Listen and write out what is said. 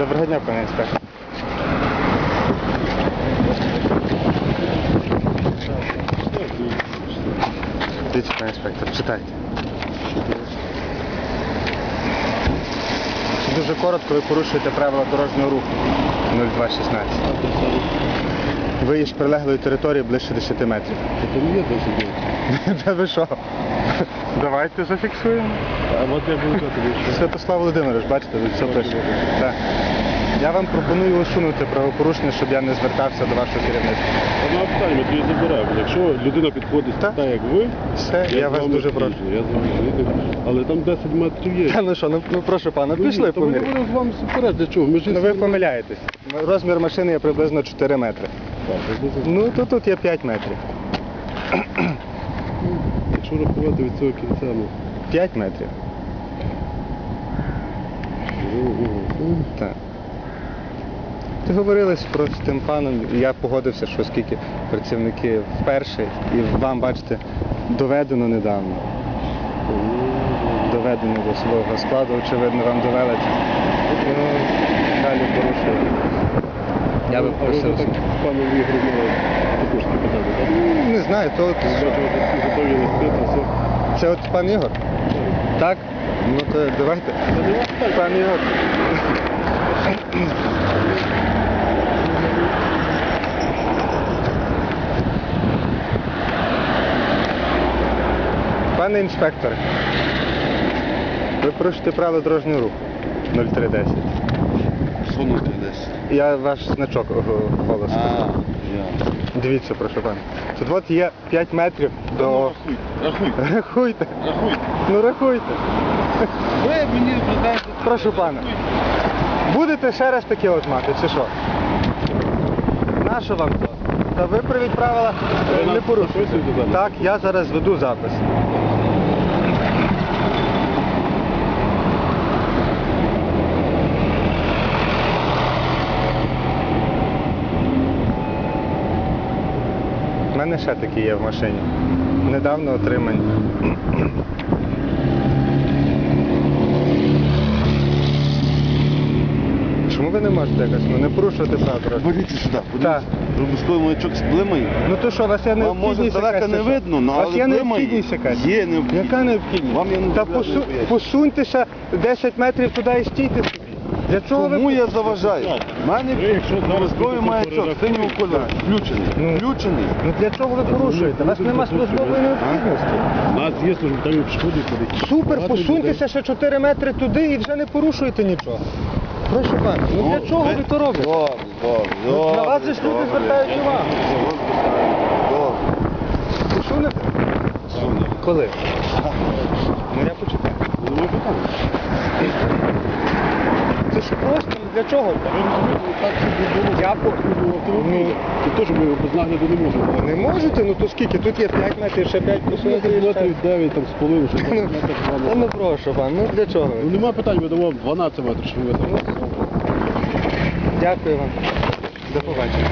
Доброго дня, пане інспектор. Дивіться, пане інспектор, читайте. Дуже коротко ви порушуєте правила дорожнього руху 0216. Виїзд прилеглої території ближче 10 метрів. Та ви що? Давайте зафіксуємо. А от я буду тобі. Святослав Володимирович, бачите, тут все пише. Так. Я вам пропоную усунути правопорушення, щоб я не звертався до вашого керівництва. Одна питання, ми тоді забираємо. Якщо людина підходить Так. так, як ви, Все, я, з вас дуже прошу. Я з вами згідний. Але там 10 метрів є. Та ну що, ну, ну прошу пана, Ну, пішли то ми не будемо з вами супереч. Для чого? Ми ж Ну ви помиляєтесь. Розмір машини є приблизно 4 метри. Ну то тут є 5 метрів. Якщо рахувати від цього кінця, ну. 5 метрів. Так. Ти говорили про з тим паном, і я погодився, що оскільки працівники вперше, і вам, бачите, доведено недавно. Доведено до свого складу, очевидно, вам довели. Ну, далі порушує. Я би просив. пану Ігорю мали також питання, так? Ну, Не знаю, то от, готові листи, то все. це от пан Ігор? Так? Ну то давайте. Пан Ігор. Пане інспекторе, ви порушите правила дорожнього руху 0310. Що ну ти десь? Я ваш значок голос. А, я. Дивіться, прошу пане. Тут от є 5 метрів до. Рахуй, рахуй, Рахуйте. рахуй. Ну рахуйте. Ви мені придайте. Прошу пана. Будете ще раз таке от мати, чи що? Нащо вам то? Та виправіть правила не порушуйте. Так, я зараз веду запис. Мене ще такі є в машині. Недавно отримані. Чому ви не можете якось ну, не порушувати правила? Беріть сюди, подивіться. Промисловий маячок з блимає. Ну то що, у вас є Вам може необхідність далеко якась, не чи що? видно, ну, У вас є блимає. необхідність якась? Є необхідність. Яка необхідність? Вам я не Та дозволяю посу... пояснити. посуньтеся 10 метрів туди і стійте собі. Для чого Кому ви... я заважаю? У мене Ви, якщо зараз промисловий будете маячок передати- синього кольору. Включений. Ну. Включений. Ну для чого ви порушуєте? У вас нема службової необхідності. У нас є служба, там і пішкоди ходить. Супер, Багато посуньтеся ще 4 метри туди і вже не порушуєте нічого. Прошу пана, ну для Ну, чого ви- то робите? Добре, добре, Ну, добре. на вас же ж люди добре. звертають увагу. Добре. Посунете? Коли? Ну я почекаю. Ну, нема питань. Це просто, ну, для чого? Ви розумієте, так собі було. Я по- Ну. Теж ми без нагляду не можемо. Не можете? Ну то скільки? Тут є 5 метрів, ще 5 посунути. і Метрів 9 там з половиною, що Ну, метр Та ну прошу пан, ну для чого? Ну нема питань, ми дамо 12 метрів, що ви там. Дякую вам. До побачення.